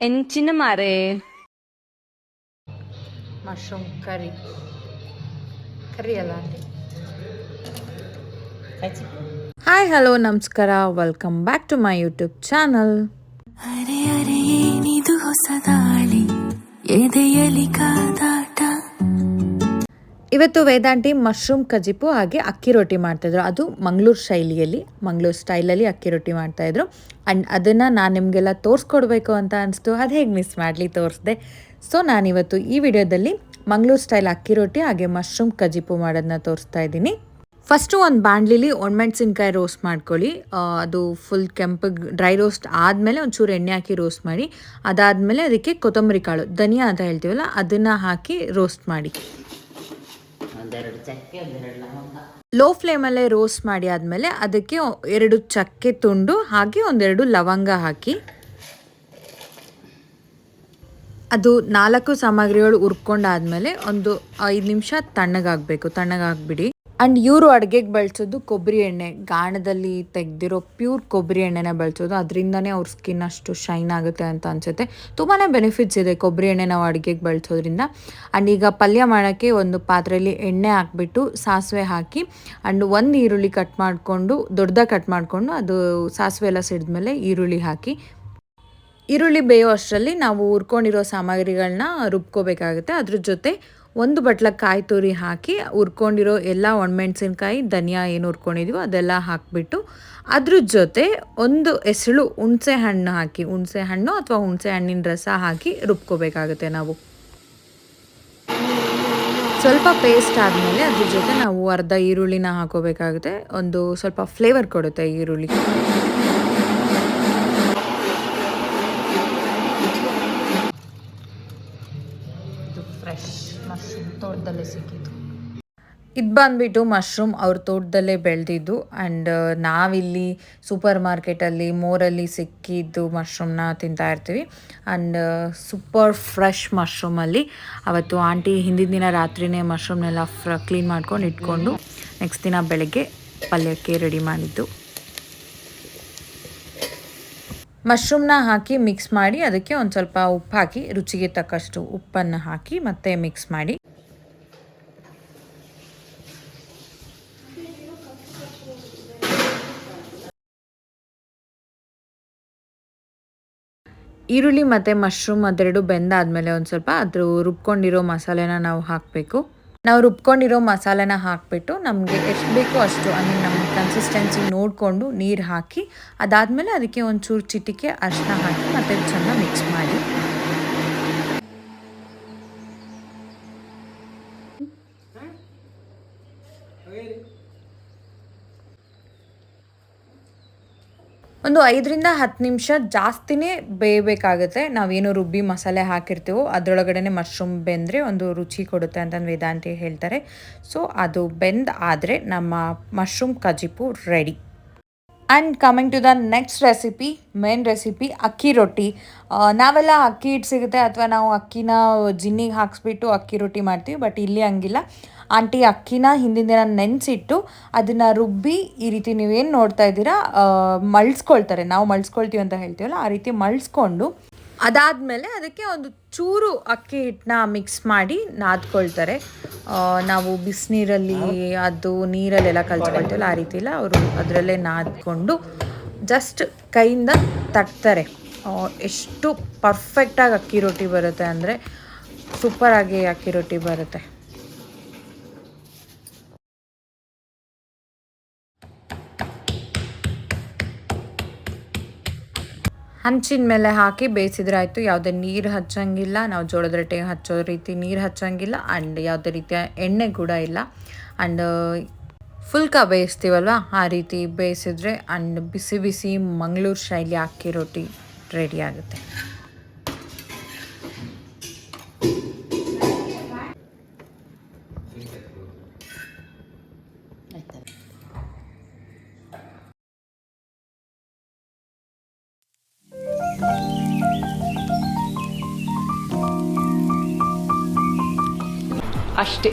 ಎಂಚಿನ ಮಾರೆ mushroom curry ಕರಿ ಅಲ್ಲ ಆಂಟಿ ಹಾಯ್ ಹಲೋ ನಮಸ್ಕಾರ welcome back to my YouTube channel ಅರೆ ಅರೆ ಏನಿದು ಹೊಸದಾಳಿ ಎದೆಯಲಿ ಕಾದಾಟ ಇವತ್ತು ವೇದಾಂತಿ ಮಶ್ರೂಮ್ ಕಜಿಪು ಹಾಗೆ ಅಕ್ಕಿ ರೊಟ್ಟಿ ಮಾಡ್ತಾಯಿದ್ರು. ಅದು ಮಂಗಳೂರು ಶೈಲಿಯಲ್ಲಿ, ಮಂಗಳೂರು ಸ್ಟೈಲಲ್ಲಿ ಅಕ್ಕಿ ರೊಟ್ಟಿ ಮಾಡ್ತಾಯಿದ್ರು. ಆ್ಯಂಡ್ ಅದನ್ನು ನಾನು ನಿಮಗೆಲ್ಲ ತೋರಿಸ್ಕೊಡ್ಬೇಕು ಅಂತ ಅನಿಸ್ತು. ಅದು ಹೇಗೆ ಮಿಸ್ ಮಾಡಲಿ ತೋರಿಸ್ದೆ. ಸೊ ನಾನಿವತ್ತು ಈ ವಿಡಿಯೋದಲ್ಲಿ ಮಂಗಳೂರು ಸ್ಟೈಲ್ ಅಕ್ಕಿ ರೊಟ್ಟಿ ಹಾಗೆ ಮಶ್ರೂಮ್ ಕಜಿಪು ಮಾಡೋದನ್ನ ತೋರಿಸ್ತಾ ಇದ್ದೀನಿ ಫಸ್ಟು ಒಂದು ಬಾಣಲಿಲಿ ಒಣಮೆಣ್ಸಿನ್ಕಾಯಿ ರೋಸ್ಟ್ ಮಾಡ್ಕೊಳ್ಳಿ. ಅದು ಫುಲ್ ಕೆಂಪಗೆ ಡ್ರೈ ರೋಸ್ಟ್ ಆದಮೇಲೆ ಒಂಚೂರು ಎಣ್ಣೆ ಹಾಕಿ ರೋಸ್ಟ್ ಮಾಡಿ. ಅದಾದಮೇಲೆ ಅದಕ್ಕೆ ಕೊತ್ತಂಬರಿ ಕಾಳು, ಧನಿಯಾ ಅಂತ ಹೇಳ್ತೀವಲ್ಲ, ಅದನ್ನು ಹಾಕಿ ರೋಸ್ಟ್ ಮಾಡಿ. ಲೋ ಫ್ಲೇಮಲ್ಲೇ ರೋಸ್ಟ್ ಮಾಡಿ ಆದಮೇಲೆ ಅದಕ್ಕೆ ಎರಡು ಚಕ್ಕೆ ತುಂಡು ಹಾಗೆ ಒಂದೆರಡು ಲವಂಗ ಹಾಕಿ. ಅದು ನಾಲ್ಕು ಸಾಮಗ್ರಿಗಳು ಹುರ್ಕೊಂಡಾದ್ಮೇಲೆ ಒಂದು ಐದು ನಿಮಿಷ ತಣ್ಣಗಾಗಬೇಕು, ತಣ್ಣಗಾಗ್ಬಿಡಿ. ಆ್ಯಂಡ್ ಇವರು ಅಡುಗೆಗೆ ಬಳಸೋದು ಕೊಬ್ಬರಿ ಎಣ್ಣೆ. ಗಾಣದಲ್ಲಿ ತೆಗೆದಿರೋ ಪ್ಯೂರ್ ಕೊಬ್ಬರಿ ಎಣ್ಣೆನ ಬಳಸೋದು. ಅದರಿಂದನೇ ಅವ್ರ ಸ್ಕಿನ್ ಅಷ್ಟು ಶೈನ್ ಆಗುತ್ತೆ ಅಂತ ಅನಿಸುತ್ತೆ. ತುಂಬಾ ಬೆನಿಫಿಟ್ಸ್ ಇದೆ ಕೊಬ್ಬರಿ ಎಣ್ಣೆ ನಾವು ಅಡುಗೆಗೆ ಬಳಸೋದ್ರಿಂದ. ಆ್ಯಂಡ್ ಈಗ ಪಲ್ಯ ಮಾಡೋಕ್ಕೆ ಒಂದು ಪಾತ್ರೆಯಲ್ಲಿ ಎಣ್ಣೆ ಹಾಕ್ಬಿಟ್ಟು ಸಾಸಿವೆ ಹಾಕಿ ಆ್ಯಂಡ್ ಒಂದು ಈರುಳ್ಳಿ ಕಟ್ ಮಾಡಿಕೊಂಡು ದೊಡ್ಡದಾಗಿ ಕಟ್ ಮಾಡಿಕೊಂಡು ಅದು ಸಾಸಿವೆ ಎಲ್ಲ ಸಿಡಿದ್ಮೇಲೆ ಈರುಳ್ಳಿ ಹಾಕಿ. ಈರುಳ್ಳಿ ಬೇಯೋ ಅಷ್ಟರಲ್ಲಿ ನಾವು ಹುರ್ಕೊಂಡಿರೋ ಸಾಮಗ್ರಿಗಳನ್ನ ರುಬ್ಕೋಬೇಕಾಗುತ್ತೆ. ಅದ್ರ ಜೊತೆ ಒಂದು ಬಟ್ಲ ಕಾಯಿ ತುರಿ ಹಾಕಿ ಹುರ್ಕೊಂಡಿರೋ ಎಲ್ಲ ಒಣಮೆಣ್ಸಿನ್ಕಾಯಿ, ಧನಿಯಾ ಏನು ಹುರ್ಕೊಂಡಿದೀವೋ ಅದೆಲ್ಲ ಹಾಕಿಬಿಟ್ಟು ಅದ್ರ ಜೊತೆ ಒಂದು ಎಸಳು ಹುಣಸೆ ಹಣ್ಣು ಹಾಕಿ, ಹುಣಸೆ ಹಣ್ಣು ಅಥವಾ ಹುಣಸೆ ಹಣ್ಣಿನ ರಸ ಹಾಕಿ ರುಬ್ಕೋಬೇಕಾಗುತ್ತೆ ನಾವು. ಸ್ವಲ್ಪ ಪೇಸ್ಟ್ ಆದಮೇಲೆ ಅದ್ರ ಜೊತೆ ನಾವು ಅರ್ಧ ಈರುಳ್ಳಿನ ಹಾಕೋಬೇಕಾಗುತ್ತೆ. ಒಂದು ಸ್ವಲ್ಪ ಫ್ಲೇವರ್ ಕೊಡುತ್ತೆ ಈರುಳ್ಳಿ. ತೋಟದಲ್ಲೇ ಸಿಕ್ಕಿದ್ದು. ಇದು ಬಂದ್ಬಿಟ್ಟು ಮಶ್ರೂಮ್ ಅವ್ರ ತೋಟದಲ್ಲೇ ಬೆಳೆದಿದ್ದು ಆ್ಯಂಡ್ ನಾವಿಲ್ಲಿ ಸೂಪರ್ ಮಾರ್ಕೆಟಲ್ಲಿ ಮೋರಲ್ಲಿ ಸಿಕ್ಕಿದ್ದು ಮಶ್ರೂಮ್ನ ತಿಂತಾ ಇರ್ತೀವಿ. ಆ್ಯಂಡ್ ಸೂಪರ್ ಫ್ರೆಶ್ ಮಶ್ರೂಮಲ್ಲಿ ಅವತ್ತು ಆಂಟಿ ಹಿಂದಿನ ದಿನ ರಾತ್ರಿನೇ ಮಶ್ರೂಮ್ನೆಲ್ಲ ಫ್ರ, ಕ್ಲೀನ್ ಮಾಡ್ಕೊಂಡು ಇಟ್ಕೊಂಡು ನೆಕ್ಸ್ಟ್ ದಿನ ಬೆಳಗ್ಗೆ ಪಲ್ಯಕ್ಕೆ ರೆಡಿ ಮಾಡಿದ್ದು. ಮಶ್ರೂಮ್ನ ಹಾಕಿ ಮಿಕ್ಸ್ ಮಾಡಿ ಅದಕ್ಕೆ ಒಂದು ಸ್ವಲ್ಪ ಉಪ್ಪು ಹಾಕಿ, ರುಚಿಗೆ ತಕ್ಕಷ್ಟು ಉಪ್ಪನ್ನು ಹಾಕಿ ಮತ್ತೆ ಮಿಕ್ಸ್ ಮಾಡಿ ಈರುಳ್ಳಿ ಮತ್ತು ಮಶ್ರೂಮ್ ಅದೆರಡು ಬೆಂದಾದ್ಮೇಲೆ ಒಂದು ಸ್ವಲ್ಪ ಅದ್ರ ರುಬ್ಕೊಂಡಿರೋ ಮಸಾಲೆನ ನಾವು ಹಾಕಬೇಕು. ನಾವು ರುಬ್ಕೊಂಡಿರೋ ಮಸಾಲೆನ ಹಾಕಿಬಿಟ್ಟು ನಮಗೆ ಎಷ್ಟು ಬೇಕೋ ಅಷ್ಟು ಮೀನ್ ನಮ್ಮ ಕನ್ಸಿಸ್ಟೆನ್ಸಿ ನೋಡಿಕೊಂಡು ನೀರು ಹಾಕಿ, ಅದಾದಮೇಲೆ ಅದಕ್ಕೆ ಒಂಚೂರು ಚಿಟಿಕೆ, ಅರಿಶಿನ ಹಾಕಿ ಮತ್ತೆ ಚೆನ್ನಾಗಿ ಮಿಕ್ಸ್ ಮಾಡಿ. ಒಂದು ಐದರಿಂದ ಹತ್ತು ನಿಮಿಷ ಜಾಸ್ತಿನೇ ಬೇಯಬೇಕಾಗುತ್ತೆ. ನಾವೇನು ರುಬ್ಬಿ ಮಸಾಲೆ ಹಾಕಿರ್ತೀವೋ ಅದರೊಳಗಡೆ ಮಶ್ರೂಮ್ ಬೆಂದರೆ ಒಂದು ರುಚಿ ಕೊಡುತ್ತೆ ಅಂತಂದು ವೇದಾಂತಿ ಹೇಳ್ತಾರೆ. ಸೊ, ಅದು ಬೆಂದ ಆದರೆ ನಮ್ಮ ಮಶ್ರೂಮ್ ಕಜಿಪು ready. And coming to the next recipe main recipe ಅಕ್ಕಿ ರೊಟ್ಟಿ ನಾವೆಲ್ಲ ಅಕ್ಕಿ ಹಿಟ್ಟು ಸಿಗುತ್ತೆ ಅಥವಾ ನಾವು ಅಕ್ಕಿನ ಜಿನ್ನಿಗೆ ಹಾಕ್ಸ್ಬಿಟ್ಟು ಅಕ್ಕಿ ರೊಟ್ಟಿ ಮಾಡ್ತೀವಿ ಬಟ್ ಇಲ್ಲಿ ಹಂಗಿಲ್ಲ. ಆಂಟಿ ಅಕ್ಕಿನ ಹಿಂದಿನ ದಿನ ನೆನೆಸಿಟ್ಟು ಅದನ್ನು ರುಬ್ಬಿ ಈ ರೀತಿ ನೀವೇನು ನೋಡ್ತಾ ಇದ್ದೀರಾ ಮಳ್ಸ್ಕೊಳ್ತಾರೆ. ನಾವು ಮಳ್ಸ್ಕೊಳ್ತೀವಿ ಅಂತ ಹೇಳ್ತೀವಲ್ಲ, ಆ ರೀತಿ ಮಳ್ಸ್ಕೊಂಡು ಅದಾದಮೇಲೆ ಅದಕ್ಕೆ ಒಂದು ಚೂರು ಅಕ್ಕಿ ಹಿಟ್ಟನ್ನ ಮಿಕ್ಸ್ ಮಾಡಿ ನಾದ್ಕೊಳ್ತಾರೆ. ನಾವು ಬಿಸಿನೀರಲ್ಲಿ ಅದು ನೀರಲ್ಲೆಲ್ಲ ಕಲ್ಸ್ಕೊಳ್ತೀವಲ್ಲ ಆ ರೀತಿ ಇಲ್ಲ ಅವರು ಅದರಲ್ಲೇ ನಾದ್ಕೊಂಡು ಜಸ್ಟ್ ಕೈಯಿಂದ ತಟ್ತಾರೆ. ಎಷ್ಟು ಪರ್ಫೆಕ್ಟಾಗಿ ಅಕ್ಕಿ ರೊಟ್ಟಿ ಬರುತ್ತೆ ಅಂದರೆ ಸೂಪರಾಗಿ ಅಕ್ಕಿ ರೊಟ್ಟಿ ಬರುತ್ತೆ. ಹಂಚಿನ ಮೇಲೆ ಹಾಕಿ ಬೇಯಿಸಿದ್ರೆ ಆಯಿತು. ಯಾವುದೇ ನೀರು ಹಚ್ಚಂಗಿಲ್ಲ. ನಾವು ಜೋಳದ ರೊಟ್ಟಿ ಹಚ್ಚೋ ರೀತಿ ನೀರು ಹಚ್ಚಂಗಿಲ್ಲ. ಆ್ಯಂಡ್ ಯಾವುದೇ ರೀತಿಯ ಎಣ್ಣೆ ಕೂಡ ಇಲ್ಲ. ಆ್ಯಂಡ್ ಫುಲ್ಕ ಬೇಯಿಸ್ತೀವಲ್ವ? ಆ ರೀತಿ ಬೇಯಿಸಿದ್ರೆ ಆ್ಯಂಡ್ ಬಿಸಿ ಬಿಸಿ ಮಂಗಳೂರು ಶೈಲಿ ಅಕ್ಕಿ ರೊಟ್ಟಿ ರೆಡಿ ಆಗುತ್ತೆ. ಅಷ್ಟೇ.